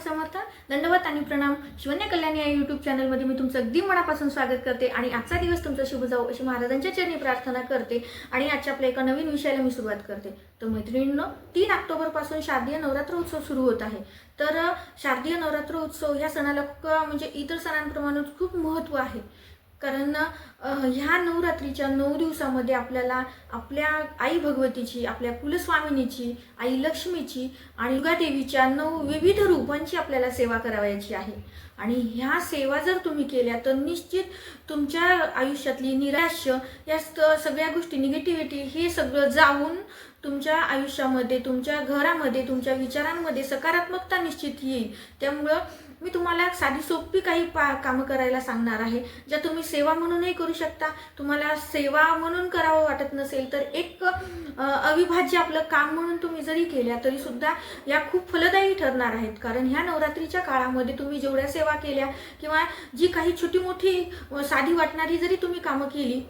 स्वामी समर्थ. दंडवत आणि प्रणाम शिवन्य कल्याणी या यूट्यूब चॅनलमध्ये मी तुमचं अगदी मनापासून स्वागत करते आणि आजचा दिवस तुमचा शुभ जाऊ अशी महाराजांच्या चरणी प्रार्थना करते आणि आजच्या आपल्या एका नवीन विषयाला मी सुरुवात करते. तर मैत्रिणींनो तीन ऑक्टोबरपासून शारदीय नवरात्र उत्सव सुरू होत आहे. तर शारदीय नवरात्र उत्सव ह्या सणाला क- म्हणजे इतर सणांप्रमाणे खूप महत्त्व आहे. कारण ह्या नवरात्रीच्या नऊ दिवसामध्ये आपल्याला आपल्या आई भगवतीची आपल्या कुलस्वामिनीची आई लक्ष्मीची आणि दुर्गादेवीच्या नऊ विविध रूपांची आपल्याला सेवा करावयाची आहे. आणि ह्या सेवा जर तुम्ही केल्या तर निश्चित तुमच्या आयुष्यातली निराश्य या सगळ्या गोष्टी निगेटिव्हिटी हे सगळं जाऊन तुमच्या आयुष्यामध्ये तुमच्या घरामध्ये तुमच्या विचारांमध्ये सकारात्मकता निश्चित येईल. त्यामुळं मी तुम्हाला साधी सोपी काही पा कामं करायला सांगणार आहे ज्या तुम्ही सेवा म्हणूनही करू शकता. तुम्हाला सेवा म्हणून करावं वाटत नसेल तर एक अविभाज्य आपलं काम म्हणून तुम्ही जरी केल्या तरीसुद्धा या खूप फलदायी ठरणार आहेत. कारण ह्या नवरात्रीच्या काळामध्ये तुम्ही जेवढ्या सेवा केल्या किंवा जी काही छोटी मोठी साधी वाटणारी जरी तुम्ही कामं केली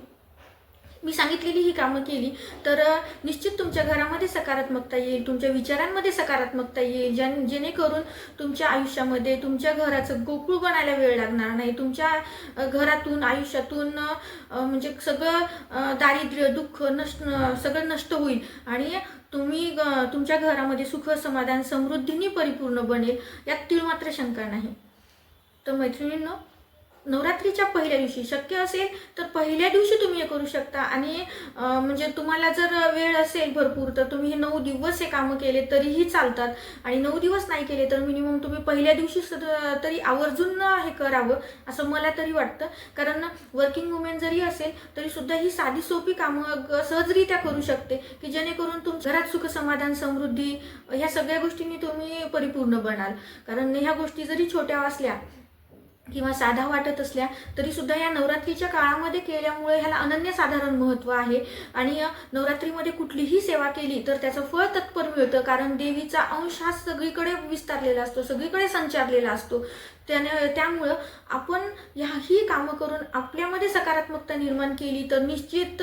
मी सांगितलेली ही कामं केली तर निश्चित तुमच्या घरामध्ये सकारात्मकता येईल तुमच्या विचारांमध्ये सकारात्मकता येईल ज्या जेणेकरून तुमच्या आयुष्यामध्ये तुमच्या घराचं गोकुळ बनायला वेळ लागणार नाही तुमच्या घरातून आयुष्यातून म्हणजे सगळं दारिद्र्य दुःख नष्ट सगळं नष्ट होईल आणि तुम्ही तुमच्या घरामध्ये सुख समाधान समृद्धीने परिपूर्ण बनेल यात तीळ मात्र शंका नाही. तर मैत्रिणींनो नवरात्रीच्या पहिल्या दिवशी शक्य असेल तर पहिल्या दिवशी तुम्ही हे करू शकता. आणि म्हणजे तुम्हाला जर वेळ असेल भरपूर तर तुम्ही हे नऊ दिवस हे कामं केले तरीही चालतात. आणि नऊ दिवस नाही केले तर मिनिमम तुम्ही पहिल्या दिवशी तरी आवर्जून हे करावं असं मला तरी वाटतं. कारण वर्किंग वुमेन जरी असेल तरी सुद्धा ही साधी सोपी कामं सहजरित्या करू शकते. की जेणेकरून तुमच्या घरात सुख समाधान समृद्धी ह्या सगळ्या गोष्टींनी तुम्ही परिपूर्ण बनाल. कारण ह्या गोष्टी जरी छोट्या असल्या किंवा साधा वाटत असल्या तरी सुद्धा या नवरात्रीच्या काळामध्ये केल्यामुळे ह्याला अनन्यसाधारण महत्त्व आहे. आणि नवरात्रीमध्ये कुठलीही सेवा केली तर त्याचं फळ तत्पर मिळतं कारण देवीचा अंश हा सगळीकडे विस्तारलेला असतो सगळीकडे संचारलेला असतो. त्याने त्यामुळं आपण ह्या ही कामं करून आपल्यामध्ये सकारात्मकता निर्माण केली तर निश्चित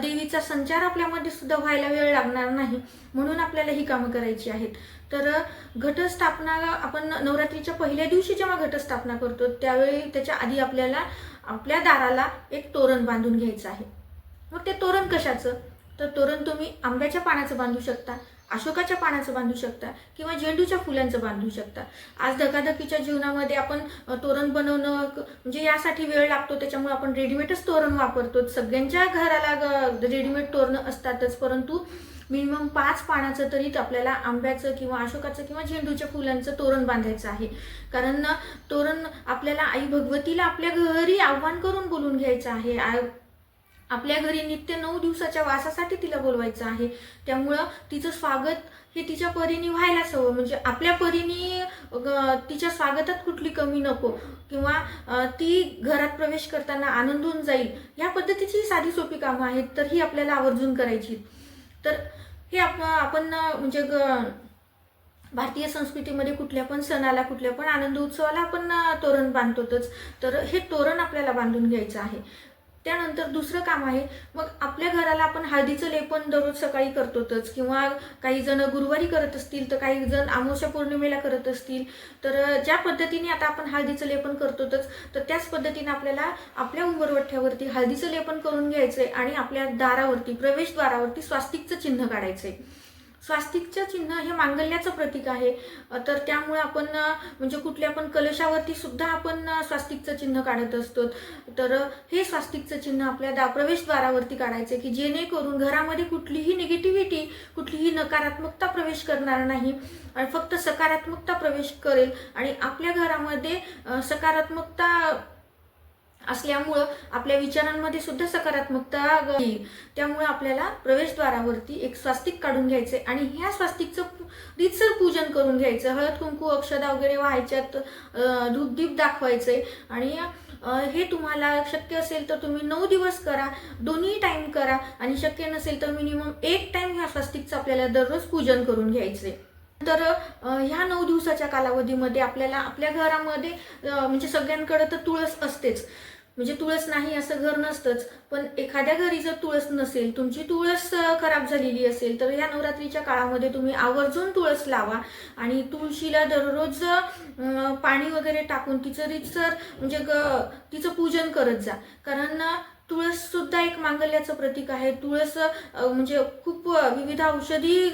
देवीचा संचार आपल्यामध्ये सुद्धा व्हायला वेळ लागणार नाही. म्हणून आपल्याला ही कामं करायची आहेत. तर घटस्थापना आपण नवरात्रीच्या पहिल्या दिवशी जेव्हा घटस्थापना करतो त्यावेळी त्याच्या आधी आपल्याला आपल्या दाराला एक तोरण बांधून घ्यायचं आहे. मग ते तोरण कशाचं? तर तोरण तुम्ही आंब्याच्या पानाचं बांधू शकता. अशोकाच्या पानाचं बांधू शकता किंवा झेंडूच्या फुलांचं बांधू शकता. आज धकाधकीच्या जीवनामध्ये आपण तोरण बनवणं म्हणजे यासाठी वेळ लागतो त्याच्यामुळे आपण रेडीमेडच तोरण वापरतो. सगळ्यांच्या घराला रेडीमेड तोरणं असतातच परंतु मिनिमम पाच पानाचं तरी आपल्याला आंब्याचं किंवा अशोकाचं किंवा झेंडूच्या फुलांचं तोरण बांधायचं आहे. कारण तोरण आपल्याला आई भगवतीला आपल्या घरी आव्हान करून बोलून घ्यायचं आहे. आपल्या घरी नित्य नऊ दिवसाच्या वासासाठी तिला बोलवायचं आहे. त्यामुळं तिचं स्वागत हे तिच्या परीने व्हायलाच हवं. म्हणजे आपल्या परीने तिच्या स्वागतात कुठली कमी नको. किंवा ती घरात प्रवेश करताना आनंदून जाईल. या पद्धतीची साधी सोपी कामं आहेत तर ही आपल्याला आवर्जून करायची. तर हे आप आपण म्हणजे ग भारतीय संस्कृतीमध्ये कुठल्या पण सणाला कुठल्या पण आनंद उत्सवाला आपण तोरण बांधतोच तर हे तोरण आपल्याला बांधून घ्यायचं आहे. त्यानंतर दुसरं काम आहे मग आपल्या घराला आपण हळदीचं लेपन दररोज सकाळी करतोच किंवा काही जण गुरुवारी करत असतील तर काही जण अमावस्या पौर्णिमेला करत असतील. तर ज्या पद्धतीने आता आपण हळदीचं लेपन करतोच तर त्याच पद्धतीने आपल्याला आपल्या उंबरवठ्यावरती हळदीचं लेपन करून घ्यायचंय आणि आपल्या दारावरती प्रवेशद्वारावरती स्वास्तिकचं चिन्ह काढायचं आहे स्वास्तिकचं चिन्ह हे मांगल्याचं प्रतीक आहे. तर त्यामुळे आपण म्हणजे कुठल्या पण कलशावरती सुद्धा आपण स्वास्तिकचं चिन्ह काढत असतो. तर हे स्वास्तिकचं चिन्ह आपल्या दा प्रवेशद्वारावरती काढायचं की जेणेकरून घरामध्ये कुठलीही निगेटिव्हिटी कुठलीही नकारात्मकता प्रवेश करणार नाही. आणि फक्त सकारात्मकता प्रवेश करेल आणि आपल्या घरामध्ये सकारात्मकता असल्यामुळं आपल्या विचारांमध्ये सुद्धा सकारात्मकता येईल त्यामुळे आपल्याला प्रवेशद्वारावरती एक स्वास्तिक काढून घ्यायचे आणि ह्या स्वास्तिकचं रितसर पूजन करून घ्यायचं. हळद कुंकू अक्षदा वगैरे व्हायच्यात धूपदीप दाखवायचे आणि हे तुम्हाला शक्य असेल तर तुम्ही नऊ दिवस करा दोन्ही टाईम करा आणि शक्य नसेल तर मिनिमम एक टाइम ह्या स्वास्तिकचं आपल्याला दररोज पूजन करून घ्यायचे तर ह्या नऊ दिवसाच्या कालावधीमध्ये आपल्याला आपल्या घरामध्ये म्हणजे सगळ्यांकडे तर तुळस असतेच. म्हणजे तुळस नाही असं घर नसतंच. पण एखाद्या घरी जर तुळस नसेल तुमची तुळस खराब झालेली असेल तर या नवरात्रीच्या काळामध्ये तुम्ही आवर्जून तुळस लावा. आणि तुळशीला दररोज पाणी वगैरे टाकून तिचं रितसर म्हणजे ग तिचं पूजन करत जा. कारण तुळस सुद्धा एक मांगल्याचं प्रतीक आहे. तुळस म्हणजे खूप विविध औषधी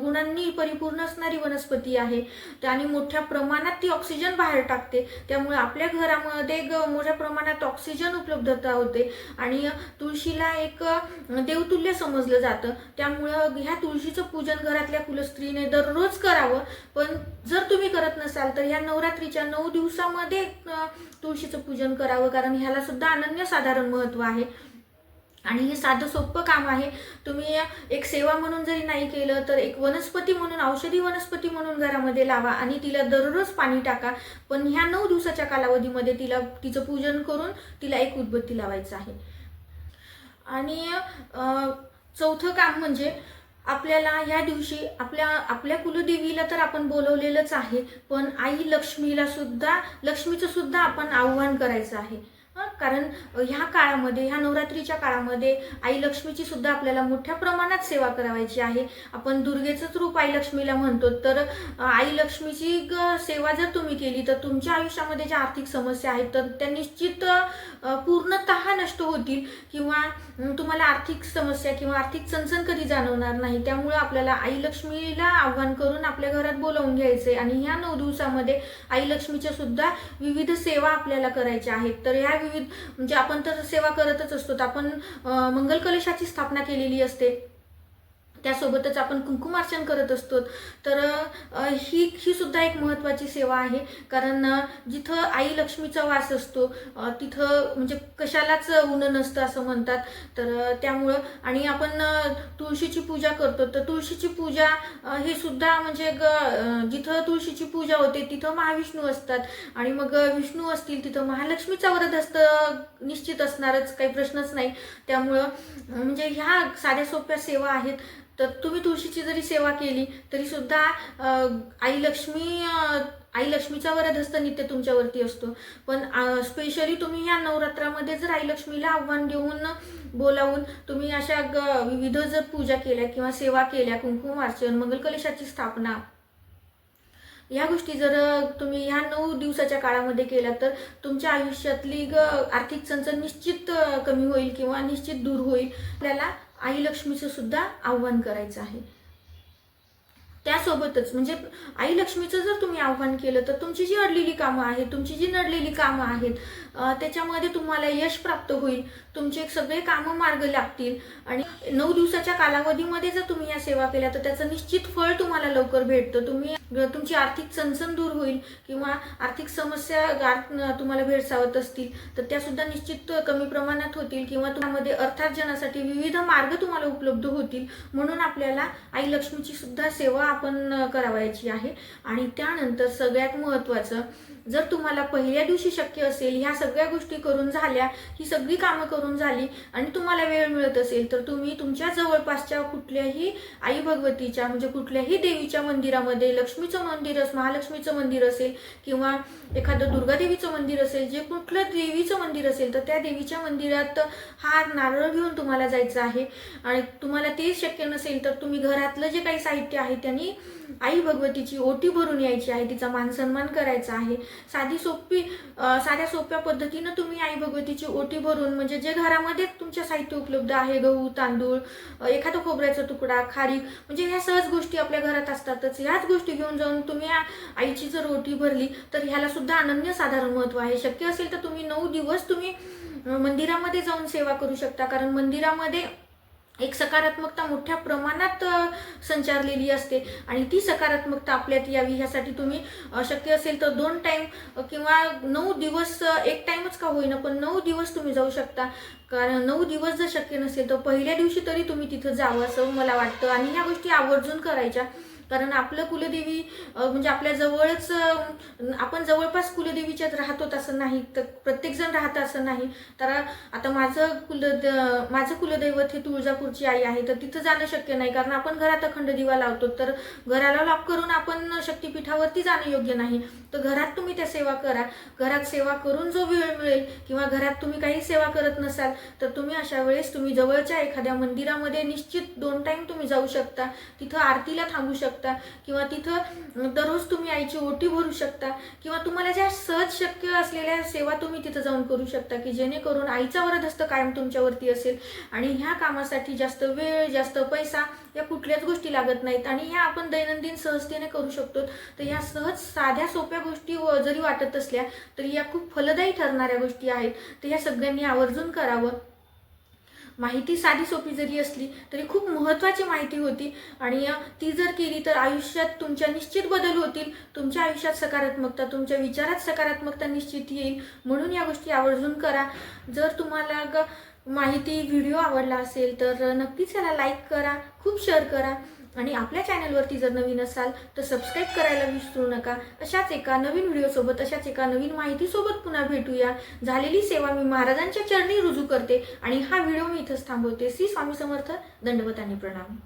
गुणांनी परिपूर्ण असणारी वनस्पती आहे. आणि मोठ्या प्रमाणात ती ऑक्सिजन बाहेर टाकते. त्यामुळे आपल्या घरामध्ये ग- मोठ्या प्रमाणात ऑक्सिजन उपलब्धता होते. आणि तुळशीला एक देवतुल्य समजलं जातं. त्यामुळं ह्या तुळशीचं पूजन घरातल्या कुलस्त्रीने दररोज करावं. पण जर तुम्ही करत नसाल तर ह्या नवरात्रीच्या नऊ दिवसामध्ये तुळशीचं पूजन करावं. कारण ह्याला सुद्धा अनन्यसाधारण महत्त्व आहे. आणि हे साधं सोपं काम आहे. तुम्ही एक सेवा म्हणून जरी नाही केलं तर एक वनस्पती म्हणून औषधी वनस्पती म्हणून घरामध्ये लावा आणि तिला दररोज पाणी टाका. पण ह्या नऊ दिवसाच्या कालावधीमध्ये तिला तिचं पूजन करून तिला एक उदबत्ती लावायचं आहे. आणि चौथं काम म्हणजे आपल्याला ह्या दिवशी आपल्या आपल्या कुलदेवीला तर आपण बोलवलेलंच आहे. पण आई लक्ष्मीला सुद्धा लक्ष्मीचं सुद्धा आपण आव्हान करायचं आहे. कारण ह्या काळामध्ये ह्या नवरात्रीच्या काळामध्ये आई लक्ष्मीची सुद्धा आपल्याला मोठ्या प्रमाणात सेवा करायची आहे. आपण दुर्गेचंच रूप आई लक्ष्मीला म्हणतो तर आई लक्ष्मीची ग- सेवा जर तुम्ही केली तर तुमच्या आयुष्यामध्ये ज्या आर्थिक समस्या आहेत तर त्या निश्चित पूर्णत पूर्णतः नष्ट होतील किंवा तुम्हाला आर्थिक समस्या किंवा आर्थिक चणचण कधी जाणवणार नाही. त्यामुळे आपल्याला आई लक्ष्मीला आव्हान करून आपल्या घरात बोलावून घ्यायचे आणि ह्या नऊ दिवसामध्ये आई लक्ष्मीच्या सुद्धा विविध सेवा आपल्याला करायच्या आहेत. तर ह्या विविध म्हणजे आपण तर सेवा करतच असतो. तर आपण मंगल कलशाची स्थापना केलेली असते. त्यासोबतच आपण कुंकुमार्चन करत असतो. तर ही ही सुद्धा एक महत्त्वाची सेवा आहे. कारण जिथं आई लक्ष्मीचा वास असतो तिथं म्हणजे कशालाच ऊन नसतं असं म्हणतात. तर त्यामुळं आणि आपण तुळशीची पूजा करतो. तर तुळशीची पूजा हे सुद्धा म्हणजे ग जिथं तुळशीची पूजा होते तिथं महाविष्णू असतात. आणि मग विष्णू असतील तिथं महालक्ष्मीचा वरदहस्त निश्चित असणारच काही प्रश्नच नाही. त्यामुळं म्हणजे ह्या साध्या सोप्या सेवा आहेत. तर तुम्ही तुळशीची जरी सेवा केली तरी सुद्धा आई लक्ष्मी आई लक्ष्मीचा वरदहस्त नित्य तुमच्यावरती असतो. पण स्पेशली तुम्ही या नवरात्रामध्ये जर आई लक्ष्मीला आव्हान देऊन बोलावून तुम्ही अशा ग- विविध जर पूजा केल्या किंवा सेवा केल्या कुंकुम अर्चन मंगलकलशाची स्थापना या गोष्टी जर तुम्ही ह्या नऊ दिवसाच्या काळामध्ये केल्या तर तुमच्या आयुष्यातली ग आर्थिक चणचण निश्चित कमी होईल किंवा निश्चित दूर होईल. आपल्याला आई लक्ष्मीचं सुद्धा आव्हान करायचं आहे. त्यासोबतच म्हणजे आई लक्ष्मीचं जर तुम्ही आव्हान केलं तर तुमची जी अडलेली कामं आहेत तुमची जी नडलेली कामं आहेत त्याच्यामध्ये तुम्हाला यश प्राप्त होईल तुमचे सगळे कामं मार्ग लागतील. आणि नऊ दिवसाच्या कालावधीमध्ये जर तुम्ही या सेवा केल्या तर त्याचं निश्चित फळ तुम्हाला लवकर भेटतं. तुम्ही तुमची आर्थिक चणचण दूर होईल किंवा आर्थिक समस्या तुम्हाला भेडसावत असतील तर त्यासुद्धा निश्चित कमी प्रमाणात होतील किंवा तुम्हाला अर्थार्जनासाठी विविध मार्ग तुम्हाला उपलब्ध होतील. म्हणून आपल्याला आई लक्ष्मीची सुद्धा सेवा आपण करावायची आहे. आणि त्यानंतर सगळ्यात महत्त्वाचं जर तुम्हाला पहिल्या दिवशी शक्य असेल ह्या सगळ्या गोष्टी करून झाल्या ही सगळी कामं करून झाली आणि तुम्हाला वेळ मिळत असेल तर तुम्ही तुमच्या जवळपासच्या कुठल्याही आई भगवतीच्या म्हणजे कुठल्याही देवीच्या मंदिरामध्ये लक्ष्मीचं मंदिर अस महालक्ष्मीचं मंदिर असेल किंवा एखादं दुर्गादेवीचं मंदिर असेल जे कुठलं देवीचं मंदिर असेल तर त्या देवीच्या मंदिरात हार नारळ घेऊन तुम्हाला जायचं आहे. आणि तुम्हाला ते शक्य नसेल तर तुम्ही घरातलं जे काही साहित्य आहे त्यांनी आई भगवतीची ओटी भरून यायची आहे तिचा मानसन्मान करायचा आहे. साधी सोपी साध्या सोप्या पद्धतीनं तुम्ही आई भगवतीची ओटी भरून म्हणजे जे घरामध्ये तुमच्या साहित्य उपलब्ध आहे गहू तांदूळ एखादा खोबऱ्याचा तुकडा खारीक म्हणजे ह्या सहज गोष्टी आपल्या घरात असतातच. ह्याच गोष्टी घेऊन जाऊन तुम्ही आईची जर ओटी भरली तर ह्याला सुद्धा अनन्यसाधारण महत्त्व आहे. शक्य असेल तर तुम्ही नऊ दिवस तुम्ही मंदिरामध्ये जाऊन सेवा करू शकता कारण मंदिरामध्ये एक सकारात्मकता मोठ्या प्रमाणात संचारलेली असते. आणि ती सकारात्मकता आपल्यात यावी ह्यासाठी तुम्ही शक्य असेल तर दोन टाईम किंवा नऊ दिवस एक टाईमच का होईना पण नऊ दिवस तुम्ही जाऊ शकता. कारण नऊ दिवस जर शक्य नसेल तर पहिल्या दिवशी तरी तुम्ही तिथं जावं असं मला वाटतं. आणि ह्या गोष्टी आवर्जून करायच्या. कारण आपलं कुलदेवी म्हणजे आपल्या जवळच आपण जवळपास कुलदेवीच्यात राहतो असं नाही. तर प्रत्येकजण राहतं असं नाही. तर आता माझं कुल माझं कुलदैवत हे तुळजापूरची आई आहे. तर तिथं जाणं शक्य नाही. कारण आपण घरात अखंड दिवा लावतो तर घराला लॉक करून आपण शक्तिपीठावरती जाणं योग्य नाही. तर घरात तुम्ही त्या सेवा करा. घरात सेवा करून जो वेळ मिळेल किंवा घरात तुम्ही काही सेवा करत नसाल तर तुम्ही अशा वेळेस तुम्ही जवळच्या एखाद्या मंदिरामध्ये निश्चित दोन टाईम तुम्ही जाऊ शकता. तिथं आरतीला थांबू शकता. किंवा तिथं दररोज तुम्ही आईची ओटी भरू शकता किंवा तुम्हाला ज्या सहज शक्य असलेल्या सेवा तुम्ही तिथं जाऊन करू शकता की जेणेकरून आईचा वरदस्त कायम तुमच्यावरती असेल आणि ह्या कामासाठी जास्त वेळ जास्त पैसा या कुठल्याच गोष्टी लागत नाहीत आणि ह्या आपण दैनंदिन सहजतेने करू शकतो. तर ह्या सहज साध्या सोप्या गोष्टी जरी वाटत असल्या तरी या खूप फलदायी ठरणाऱ्या गोष्टी आहेत. तर ह्या सगळ्यांनी आवर्जून करावं. माहिती साधी सोपी जरी असली तरी खूप महत्त्वाची माहिती होती. आणि ती जर केली तर आयुष्यात तुमच्या निश्चित बदल होतील. तुमच्या आयुष्यात सकारात्मकता तुमच्या विचारात सकारात्मकता निश्चित येईल. म्हणून या गोष्टी आवर्जून करा. जर तुम्हाला ग माहिती व्हिडिओ आवडला असेल तर नक्कीच याला लाईक करा खूप शेअर करा. आणि आपल्या चॅनलवरती जर नवीन असाल तर सबस्क्राईब करायला विसरू नका. अशाच एका नवीन व्हिडिओसोबत अशाच एका नवीन माहितीसोबत पुन्हा भेटूया. झालेली सेवा मी महाराजांच्या चरणी रुजू करते आणि हा व्हिडिओ मी इथंच थांबवते. श्री स्वामी समर्थ दंडवत आणि प्रणाम.